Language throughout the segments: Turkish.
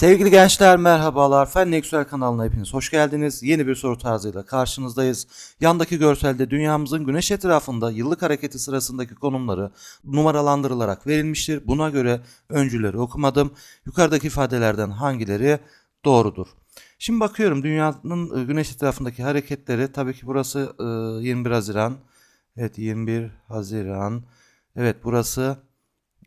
Sevgili gençler merhabalar. Fen Yüksel kanalına hepiniz hoş geldiniz. Yeni bir soru tarzıyla karşınızdayız. Yandaki görselde dünyamızın güneş etrafında yıllık hareketi sırasındaki konumları numaralandırılarak verilmiştir. Buna göre öncüleri okumadım. Yukarıdaki ifadelerden hangileri doğrudur? Şimdi bakıyorum dünyanın e, güneş etrafındaki hareketleri tabii ki burası e, 21 Haziran. Evet 21 Haziran. Evet burası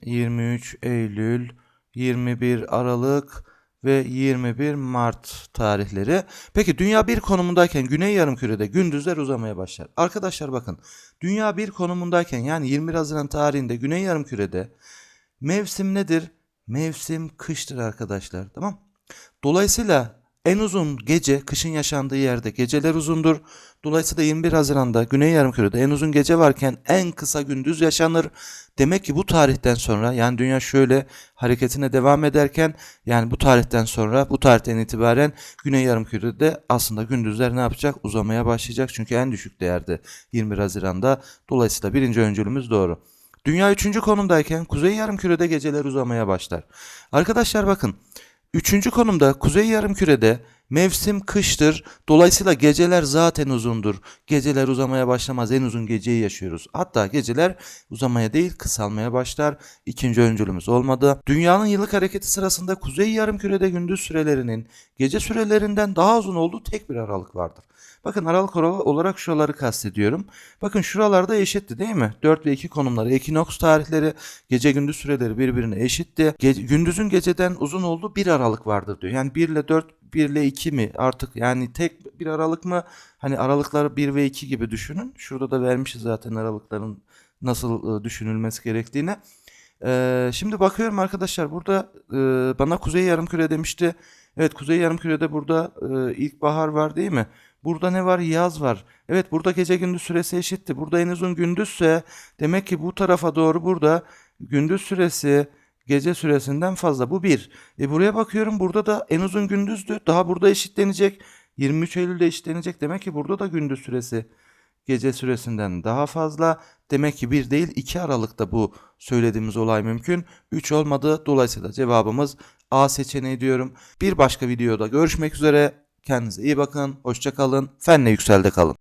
23 Eylül, 21 Aralık ve 21 Mart tarihleri. Peki dünya bir konumundayken güney yarımkürede gündüzler uzamaya başlar. Arkadaşlar bakın dünya bir konumundayken yani 21 Haziran tarihinde güney yarımkürede mevsim nedir? Mevsim kıştır arkadaşlar tamam. Dolayısıyla en uzun gece kışın yaşandığı yerde geceler uzundur. Dolayısıyla 21 Haziran'da Güney Yarımküre'de en uzun gece varken en kısa gündüz yaşanır. Demek ki bu tarihten sonra yani dünya şöyle hareketine devam ederken yani bu tarihten sonra bu tarihten itibaren Güney Yarımküre'de aslında gündüzler ne yapacak? Uzamaya başlayacak. Çünkü en düşük değerde 21 Haziran'da. Dolayısıyla birinci öncülümüz doğru. Dünya üçüncü konumdayken Kuzey Yarımküre'de geceler uzamaya başlar. Arkadaşlar bakın Üçüncü konumda kuzey yarımkürede mevsim kıştır. Dolayısıyla geceler zaten uzundur. Geceler uzamaya başlamaz. En uzun geceyi yaşıyoruz. Hatta geceler uzamaya değil kısalmaya başlar. İkinci öncülümüz olmadı. Dünyanın yıllık hareketi sırasında kuzey yarımkürede gündüz sürelerinin gece sürelerinden daha uzun olduğu tek bir aralık vardır. Bakın aralık olarak şuraları kastediyorum. Bakın şuralarda eşitti değil mi? 4 ve 2 konumları, ekinoks tarihleri, gece gündüz süreleri birbirine eşitti. Ge- gündüzün geceden uzun olduğu bir aralık vardır diyor. Yani 1 ile 4, 1 ile 2 mi artık yani tek bir aralık mı? Hani aralıkları 1 ve 2 gibi düşünün. Şurada da vermişiz zaten aralıkların nasıl e, düşünülmesi gerektiğini. Ee, şimdi bakıyorum arkadaşlar burada e, bana Kuzey Yarımküre demişti. Evet Kuzey Yarımküre'de burada e, ilkbahar var değil mi? Burada ne var? Yaz var. Evet burada gece gündüz süresi eşitti. Burada en uzun gündüzse demek ki bu tarafa doğru burada gündüz süresi gece süresinden fazla. Bu bir. E buraya bakıyorum burada da en uzun gündüzdü. Daha burada eşitlenecek. 23 Eylül'de eşitlenecek. Demek ki burada da gündüz süresi gece süresinden daha fazla. Demek ki bir değil 2 Aralık'ta bu söylediğimiz olay mümkün. 3 olmadı. Dolayısıyla cevabımız A seçeneği diyorum. Bir başka videoda görüşmek üzere. Kendinize iyi bakın. Hoşça kalın. Fenle yükselde kalın.